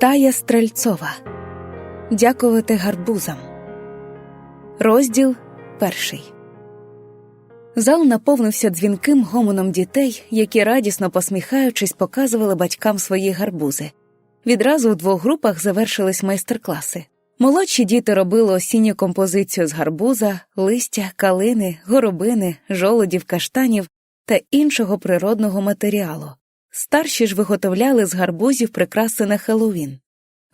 Тая Стрельцова. Дякувати гарбузам. Розділ перший. Зал наповнився дзвінким гомоном дітей, які радісно посміхаючись показували батькам свої гарбузи. Відразу в двох групах завершились майстер-класи. Молодші діти робили осінню композицію з гарбуза, листя, калини, горобини, жолодів, каштанів та іншого природного матеріалу. Старші ж виготовляли з гарбузів прикраси на Хеллоуін.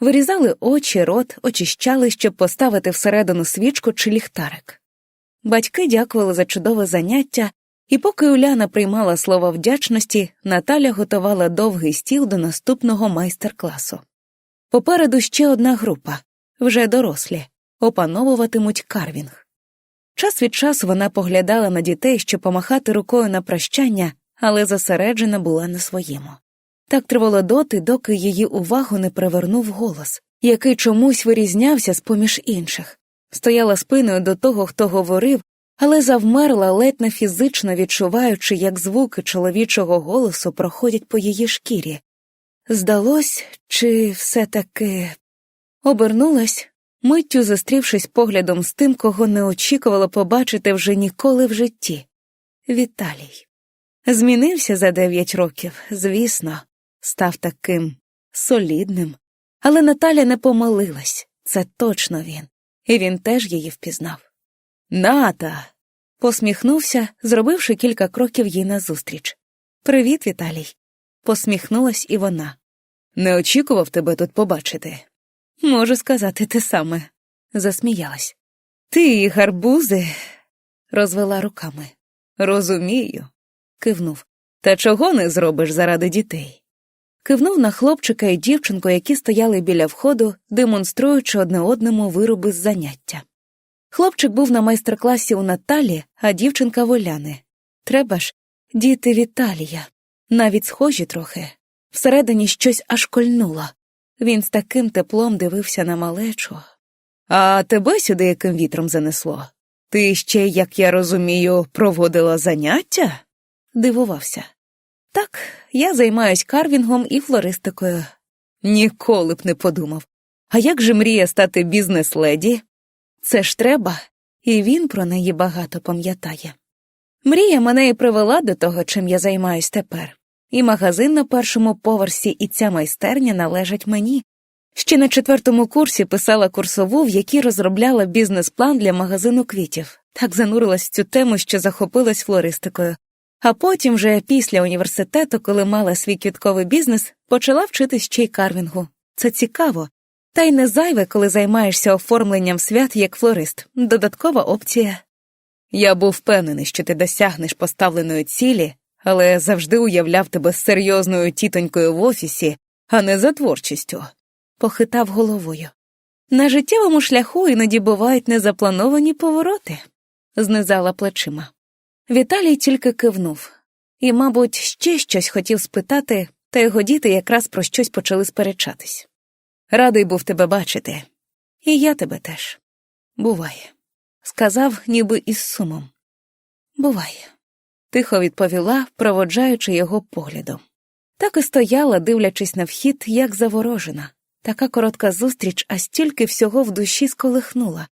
Вирізали очі, рот, очищали, щоб поставити всередину свічку чи ліхтарик. Батьки дякували за чудове заняття, і поки Уляна приймала слова вдячності, Наталя готувала довгий стіл до наступного майстер-класу. Попереду ще одна група вже дорослі, опановуватимуть карвінг. Час від часу вона поглядала на дітей, щоб помахати рукою на прощання, але зосереджена була на своєму. Так тривало доти, доки її увагу не привернув голос, який чомусь вирізнявся з поміж інших, стояла спиною до того, хто говорив, але завмерла, ледь не фізично відчуваючи, як звуки чоловічого голосу проходять по її шкірі. Здалось, чи все таки обернулась, миттю зустрівшись поглядом з тим, кого не очікувала побачити вже ніколи в житті Віталій. Змінився за дев'ять років, звісно, став таким солідним. Але Наталя не помилилась це точно він, і він теж її впізнав. Ната. посміхнувся, зробивши кілька кроків їй назустріч. Привіт, Віталій. посміхнулась і вона. Не очікував тебе тут побачити. Можу сказати те саме, засміялась. Ти гарбузи, розвела руками. Розумію, кивнув. Та чого не зробиш заради дітей? Кивнув на хлопчика і дівчинку, які стояли біля входу, демонструючи одне одному вироби з заняття. Хлопчик був на майстер-класі у Наталі, а дівчинка в Оляни. Треба ж, діти Віталія, навіть схожі трохи. Всередині щось аж кольнуло. Він з таким теплом дивився на малечу. А тебе сюди яким вітром занесло? Ти ще, як я розумію, проводила заняття? Дивувався. Так, я займаюсь карвінгом і флористикою. Ніколи б не подумав. А як же мріє стати бізнес-леді? Це ж треба, і він про неї багато пам'ятає. Мрія мене і привела до того, чим я займаюсь тепер. І магазин на першому поверсі, і ця майстерня належать мені. Ще на четвертому курсі писала курсову, в якій розробляла бізнес-план для магазину квітів, так занурилась в цю тему, що захопилась флористикою. А потім, вже після університету, коли мала свій квітковий бізнес, почала вчитись ще й карвінгу. Це цікаво. Та й не зайве, коли займаєшся оформленням свят як флорист. Додаткова опція. Я був впевнений, що ти досягнеш поставленої цілі, але завжди уявляв тебе серйозною тітонькою в офісі, а не за творчістю, похитав головою. На життєвому шляху іноді бувають незаплановані повороти, знизала плечима. Віталій тільки кивнув і, мабуть, ще щось хотів спитати, та його діти якраз про щось почали сперечатись. Радий був тебе бачити, і я тебе теж. Буває, сказав, ніби із сумом. Буває, тихо відповіла, проводжаючи його поглядом. Так і стояла, дивлячись на вхід, як заворожена. Така коротка зустріч, а стільки всього в душі сколихнула.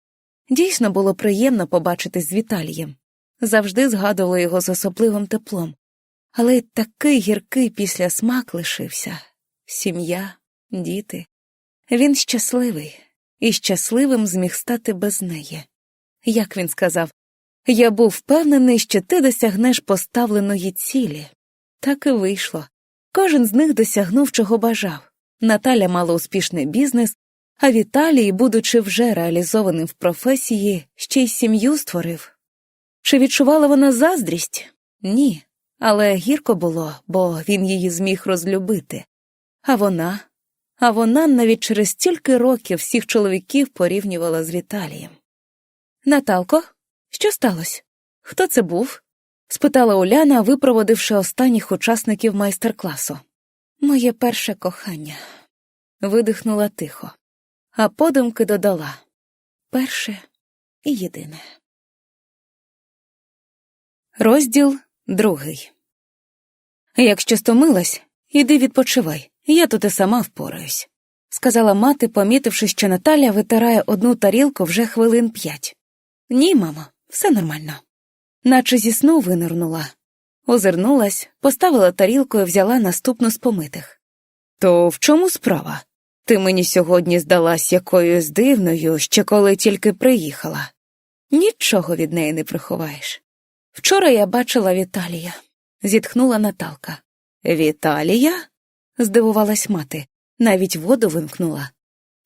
Дійсно було приємно побачитись з Віталієм. Завжди згадувала його з особливим теплом. Але й такий гіркий післясмак лишився сім'я, діти. Він щасливий, і щасливим зміг стати без неї. Як він сказав, я був впевнений, що ти досягнеш поставленої цілі. Так і вийшло. Кожен з них досягнув, чого бажав. Наталя мала успішний бізнес, а Віталій, будучи вже реалізованим в професії, ще й сім'ю створив. Чи відчувала вона заздрість? Ні. Але гірко було, бо він її зміг розлюбити. А вона, а вона навіть через стільки років всіх чоловіків порівнювала з Віталієм. Наталко, що сталося? Хто це був? спитала Уляна, випроводивши останніх учасників майстер-класу. Моє перше кохання. Видихнула тихо, а подумки додала перше і єдине. Розділ другий. Якщо стомилась, іди відпочивай, я тут і сама впораюсь. сказала мати, помітивши, що Наталя витирає одну тарілку вже хвилин п'ять. Ні, мамо, все нормально. Наче зі сну винирнула. Озирнулась, поставила тарілку і взяла наступну з помитих. То в чому справа? Ти мені сьогодні здалась якоюсь дивною, ще коли тільки приїхала. Нічого від неї не приховаєш. Вчора я бачила Віталія, зітхнула Наталка. Віталія? здивувалась мати, навіть воду вимкнула.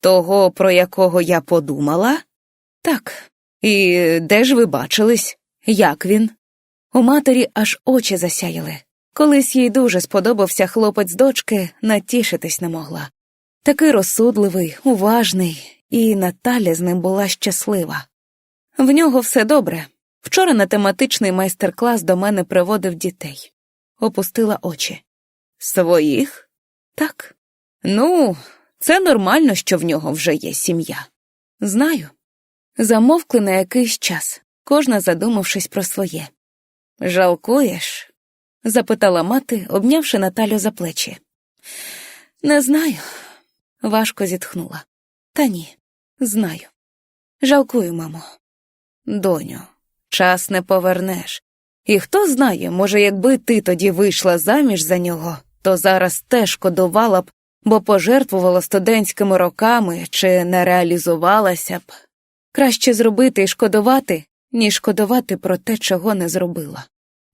Того, про якого я подумала? Так. І де ж ви бачились? Як він? У матері аж очі засяяли. Колись їй дуже сподобався хлопець дочки, натішитись не могла. Такий розсудливий, уважний, і Наталя з ним була щаслива. В нього все добре. Вчора на тематичний майстер-клас до мене приводив дітей. Опустила очі. Своїх? Так. Ну, це нормально, що в нього вже є сім'я. Знаю. Замовкли на якийсь час, кожна задумавшись про своє. Жалкуєш? запитала мати, обнявши Наталю за плечі. Не знаю. Важко зітхнула. Та ні, знаю. Жалкую, мамо. Доню, час не повернеш. І хто знає, може, якби ти тоді вийшла заміж за нього, то зараз теж шкодувала б, бо пожертвувала студентськими роками чи не реалізувалася б. Краще зробити і шкодувати, ніж шкодувати про те, чого не зробила.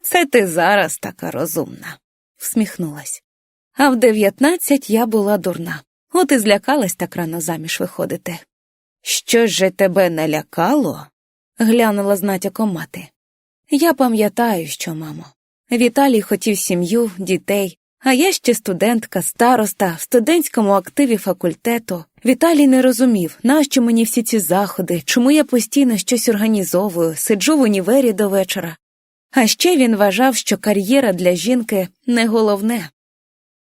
Це ти зараз така розумна, всміхнулась. А в дев'ятнадцять я була дурна, от і злякалась так рано заміж виходити. Що ж же тебе налякало? Глянула з натяком мати. Я пам'ятаю, що, мамо. Віталій хотів сім'ю, дітей, а я ще студентка, староста в студентському активі факультету. Віталій не розумів, нащо мені всі ці заходи, чому я постійно щось організовую, сиджу в універі до вечора. А ще він вважав, що кар'єра для жінки не головне.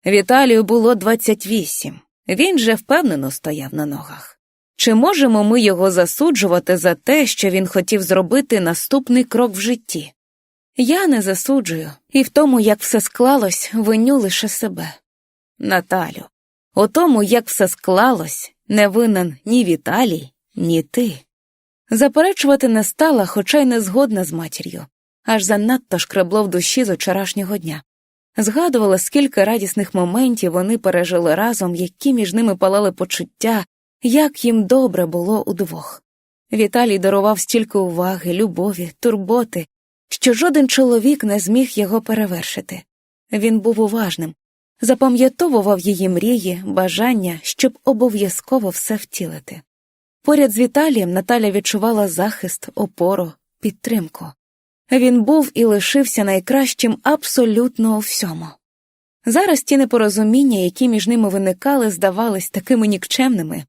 Віталію було 28. Він же впевнено стояв на ногах. Чи можемо ми його засуджувати за те, що він хотів зробити наступний крок в житті? Я не засуджую, і в тому, як все склалось, виню лише себе. Наталю, у тому, як все склалось, не винен ні Віталій, ні ти. Заперечувати не стала, хоча й не згодна з матір'ю, аж занадто шкребло в душі з вчорашнього дня. Згадувала, скільки радісних моментів вони пережили разом, які між ними палали почуття, як їм добре було удвох. Віталій дарував стільки уваги, любові, турботи, що жоден чоловік не зміг його перевершити. Він був уважним, запам'ятовував її мрії, бажання, щоб обов'язково все втілити. Поряд з Віталієм Наталя відчувала захист, опору, підтримку. Він був і лишився найкращим абсолютно у всьому. Зараз ті непорозуміння, які між ними виникали, здавались такими нікчемними,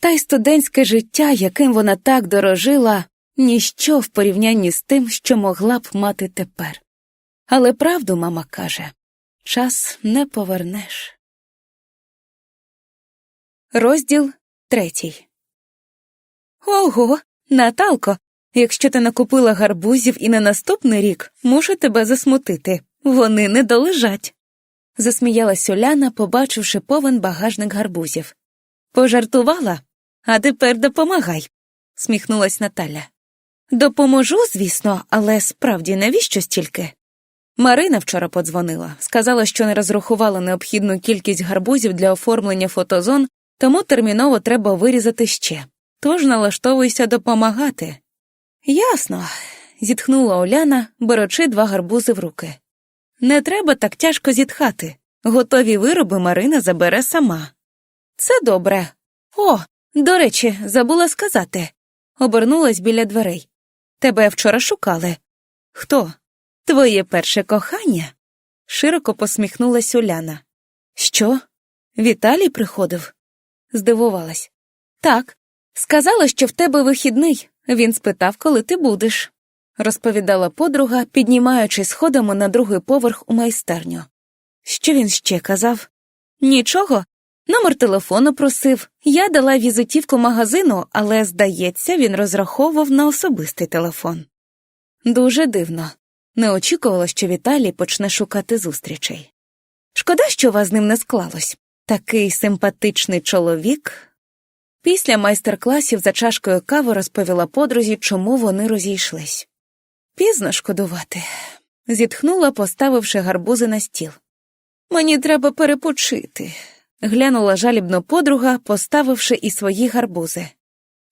та й студентське життя, яким вона так дорожила, ніщо в порівнянні з тим, що могла б мати тепер. Але правду мама каже час не повернеш. Розділ третій. Ого, Наталко, якщо ти накупила гарбузів і на наступний рік, мушу тебе засмутити. Вони не долежать. засміялась Уляна, побачивши повен багажник гарбузів. Пожартувала, а тепер допомагай, сміхнулась Наталя. Допоможу, звісно, але справді навіщо стільки? Марина вчора подзвонила, сказала, що не розрахувала необхідну кількість гарбузів для оформлення фотозон, тому терміново треба вирізати ще. Тож налаштовуйся допомагати. Ясно, зітхнула Оляна, беручи два гарбузи в руки. Не треба так тяжко зітхати. Готові вироби Марина забере сама. Це добре. О, до речі, забула сказати. Обернулась біля дверей. Тебе вчора шукали. Хто? Твоє перше кохання? Широко посміхнулась Уляна. Що? Віталій приходив? Здивувалась. Так. Сказала, що в тебе вихідний. Він спитав, коли ти будеш, розповідала подруга, піднімаючись сходами на другий поверх у майстерню. Що він ще казав? Нічого. Номер телефону просив. Я дала візитівку магазину, але, здається, він розраховував на особистий телефон. Дуже дивно. Не очікувала, що Віталій почне шукати зустрічей. Шкода, що у вас з ним не склалось. Такий симпатичний чоловік. Після майстер-класів за чашкою кави розповіла подрузі, чому вони розійшлись. Пізно шкодувати, зітхнула, поставивши гарбузи на стіл. Мені треба перепочити, глянула жалібно подруга, поставивши і свої гарбузи.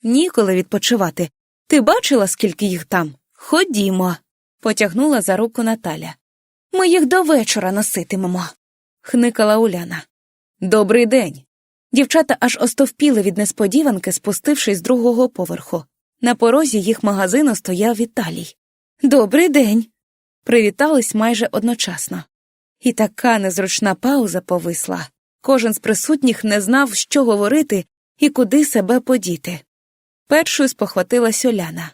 Ніколи відпочивати. Ти бачила, скільки їх там? Ходімо, потягнула за руку Наталя. Ми їх до вечора носитимемо, хникала Уляна. Добрий день. Дівчата аж остовпіли від несподіванки, спустившись з другого поверху. На порозі їх магазину стояв Віталій. Добрий день. Привітались майже одночасно. І така незручна пауза повисла. Кожен з присутніх не знав, що говорити і куди себе подіти. Першою спохватилась Оляна.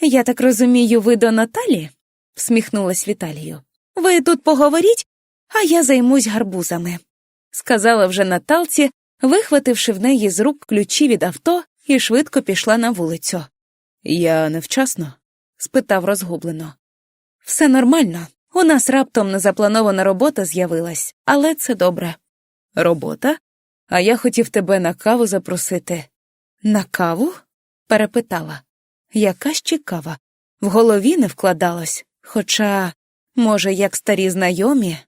Я так розумію, ви до Наталі? всміхнулась Віталію. Ви тут поговоріть, а я займусь гарбузами, сказала вже Наталці, вихвативши в неї з рук ключі від авто і швидко пішла на вулицю. Я невчасно? спитав розгублено. Все нормально. У нас раптом незапланована робота з'явилась, але це добре. Робота? А я хотів тебе на каву запросити. На каву? перепитала. Яка ще кава? В голові не вкладалось, хоча, може, як старі знайомі.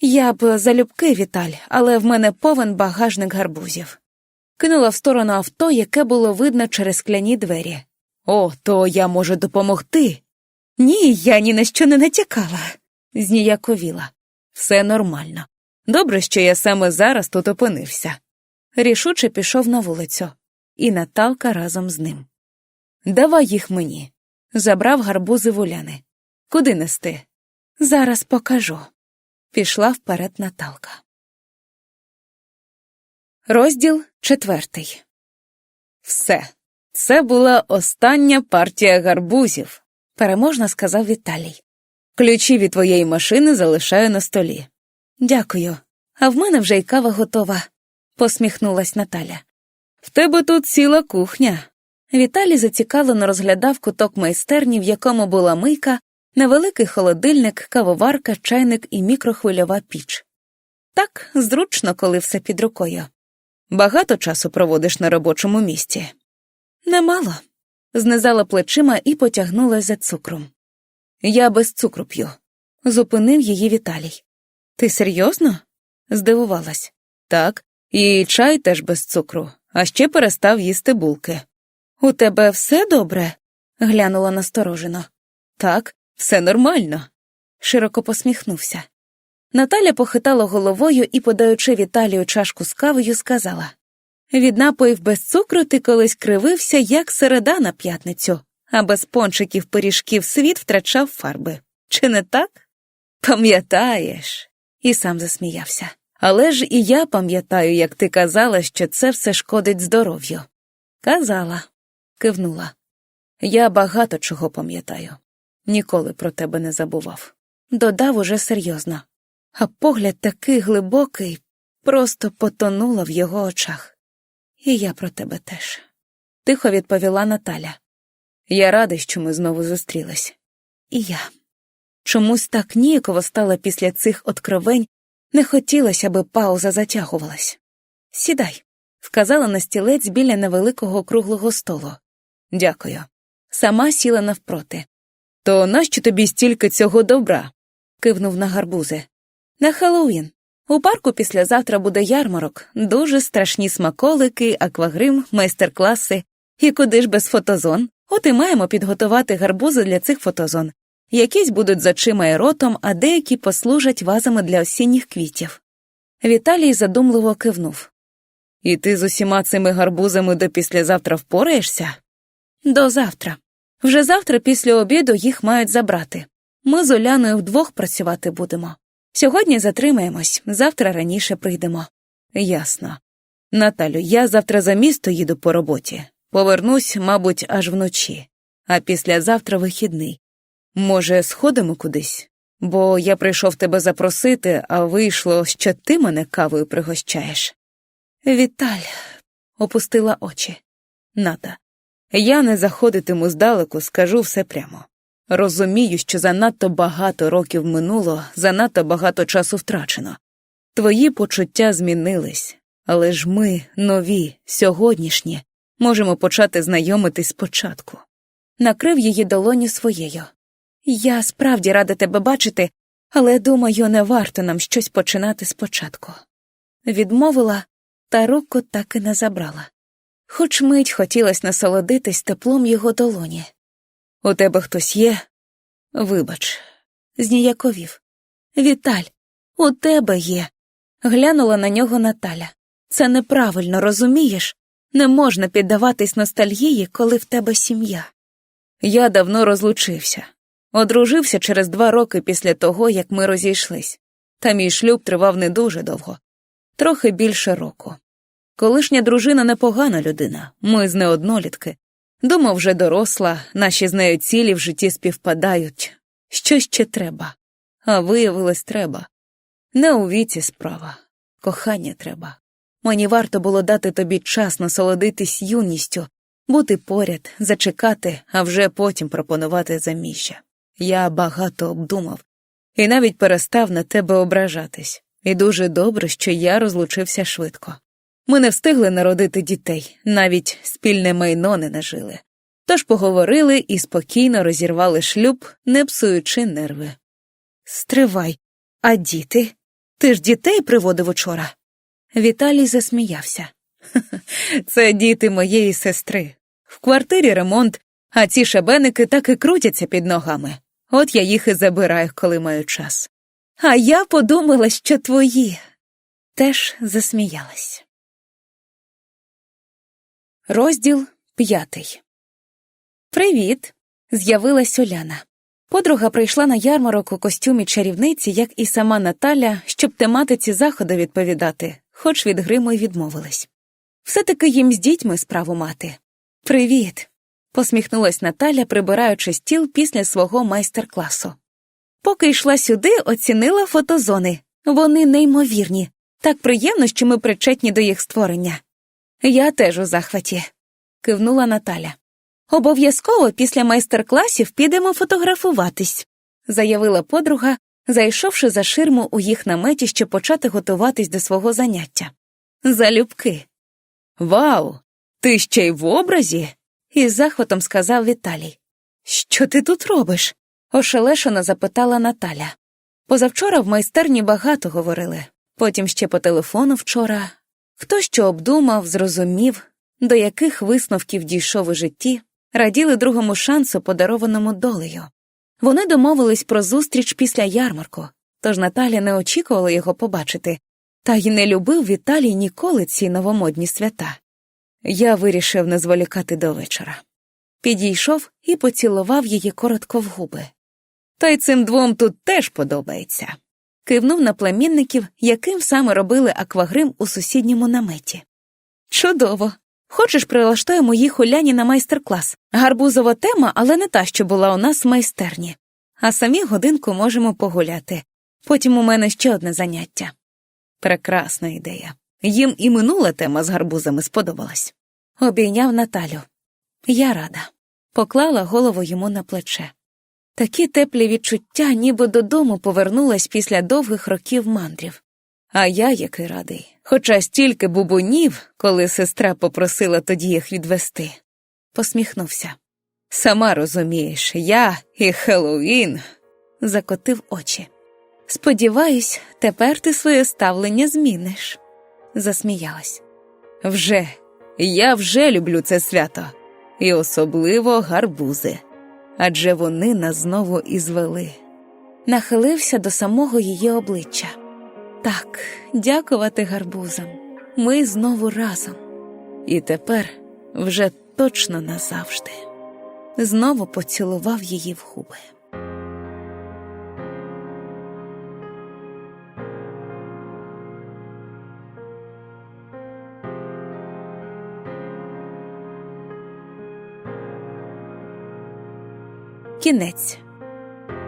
Я б залюбки, Віталь, але в мене повен багажник гарбузів. Кинула в сторону авто, яке було видно через скляні двері. О, то я можу допомогти. Ні, я ні на що не натякала, зніяковіла. Все нормально. Добре, що я саме зараз тут опинився. Рішуче пішов на вулицю, і Наталка разом з ним. Давай їх мені. Забрав гарбузи в Уляни. Куди нести? Зараз покажу. Пішла вперед Наталка. Розділ четвертий. Все. Це була остання партія гарбузів, переможно сказав Віталій. Ключі від твоєї машини залишаю на столі. Дякую. А в мене вже й кава готова, посміхнулась Наталя. В тебе тут ціла кухня. Віталій зацікавлено розглядав куток майстерні, в якому була мийка, невеликий холодильник, кавоварка, чайник і мікрохвильова піч. Так зручно, коли все під рукою. Багато часу проводиш на робочому місці. Немало. Знизала плечима і потягнулась за цукром. Я без цукру п'ю. Зупинив її Віталій. Ти серйозно? здивувалась. Так, і чай теж без цукру, а ще перестав їсти булки. У тебе все добре? глянула насторожено. Так, все нормально. Широко посміхнувся. Наталя похитала головою і, подаючи Віталію чашку з кавою, сказала від напоїв без цукру ти колись кривився, як середа на п'ятницю, а без пончиків пиріжків світ втрачав фарби. Чи не так? Пам'ятаєш, і сам засміявся. Але ж і я пам'ятаю, як ти казала, що це все шкодить здоров'ю. Казала, кивнула. Я багато чого пам'ятаю. Ніколи про тебе не забував. Додав уже серйозно. А погляд такий глибокий, просто потонула в його очах. І я про тебе теж. Тихо відповіла Наталя. Я радий, що ми знову зустрілись. І я. Чомусь так ніяково стало після цих откровень, не хотілося, аби пауза затягувалась. Сідай, вказала на стілець біля невеликого круглого столу. Дякую. Сама сіла навпроти. То нащо тобі стільки цього добра? кивнув на гарбузи. На Хеллоуін. У парку післязавтра буде ярмарок, дуже страшні смаколики, аквагрим, майстер-класи. І куди ж без фотозон? От і маємо підготувати гарбузи для цих фотозон. Якісь будуть з очима і ротом, а деякі послужать вазами для осінніх квітів. Віталій задумливо кивнув. І ти з усіма цими гарбузами до післязавтра впораєшся? До завтра. Вже завтра після обіду їх мають забрати. Ми з Оляною вдвох працювати будемо. Сьогодні затримаємось, завтра раніше прийдемо. Ясно. Наталю, я завтра за місто їду по роботі. Повернусь, мабуть, аж вночі, а післязавтра вихідний. Може, сходимо кудись? Бо я прийшов тебе запросити, а вийшло, що ти мене кавою пригощаєш. Віталь, опустила очі. Ната, я не заходитиму здалеку, скажу все прямо. Розумію, що занадто багато років минуло, занадто багато часу втрачено. Твої почуття змінились, але ж ми, нові, сьогоднішні, можемо почати знайомитись спочатку. Накрив її долоні своєю. Я справді рада тебе бачити, але думаю, не варто нам щось починати спочатку. Відмовила, та руку так і не забрала. Хоч мить хотілося насолодитись теплом його долоні. У тебе хтось є? Вибач, зніяковів. Віталь, у тебе є. Глянула на нього Наталя. Це неправильно, розумієш? Не можна піддаватись ностальгії, коли в тебе сім'я. Я давно розлучився. Одружився через два роки після того, як ми розійшлись, та мій шлюб тривав не дуже довго, трохи більше року. Колишня дружина непогана людина, ми з неоднолітки. Думав, вже доросла, наші з нею цілі в житті співпадають. Що ще треба? А виявилось, треба. Не у віці справа, кохання треба. Мені варто було дати тобі час насолодитись юністю, бути поряд, зачекати, а вже потім пропонувати заміжжя. Я багато обдумав і навіть перестав на тебе ображатись. І дуже добре, що я розлучився швидко. Ми не встигли народити дітей, навіть спільне майно не нажили. Тож поговорили і спокійно розірвали шлюб, не псуючи нерви. Стривай, а діти? Ти ж дітей приводив учора. Віталій засміявся. Це діти моєї сестри. В квартирі ремонт, а ці шабеники так і крутяться під ногами. От я їх і забираю, коли маю час. А я подумала, що твої. Теж засміялась. Розділ п'ятий. Привіт. з'явилась Оляна. Подруга прийшла на ярмарок у костюмі чарівниці, як і сама Наталя, щоб тематиці заходу відповідати, хоч від гриму й відмовились. Все таки їм з дітьми справу мати. Привіт. Посміхнулась Наталя, прибираючи стіл після свого майстер-класу. Поки йшла сюди, оцінила фотозони. Вони неймовірні. Так приємно, що ми причетні до їх створення. Я теж у захваті, кивнула Наталя. Обов'язково після майстер-класів підемо фотографуватись, заявила подруга, зайшовши за ширму у їх наметі, щоб почати готуватись до свого заняття. Залюбки. Вау! Ти ще й в образі? Із захватом сказав Віталій. Що ти тут робиш? ошелешено запитала Наталя. Позавчора в майстерні багато говорили, потім ще по телефону вчора. Хто що обдумав, зрозумів, до яких висновків дійшов у житті, раділи другому шансу, подарованому долею. Вони домовились про зустріч після ярмарку, тож Наталя не очікувала його побачити, та й не любив Віталій ніколи ці новомодні свята. Я вирішив не зволікати до вечора. Підійшов і поцілував її коротко в губи. Та й цим двом тут теж подобається. Кивнув на племінників, яким саме робили аквагрим у сусідньому наметі. Чудово. Хочеш, прилаштуємо їх Уляні на майстер-клас. Гарбузова тема, але не та, що була у нас в майстерні. А самі годинку можемо погуляти. Потім у мене ще одне заняття. Прекрасна ідея. Їм і минула тема з гарбузами сподобалась. Обійняв Наталю. Я рада. Поклала голову йому на плече. Такі теплі відчуття, ніби додому повернулась після довгих років мандрів. А я який радий, хоча стільки бубунів, коли сестра попросила тоді їх відвести. Посміхнувся. Сама розумієш, я і Хеллоуін. закотив очі. Сподіваюсь, тепер ти своє ставлення зміниш, засміялась. Вже, я вже люблю це свято, і особливо гарбузи. Адже вони нас знову і звели. Нахилився до самого її обличчя. Так, дякувати гарбузам. Ми знову разом. І тепер вже точно назавжди. Знову поцілував її в губи. Кінець.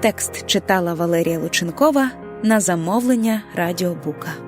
Текст читала Валерія Лученкова на замовлення Радіобука.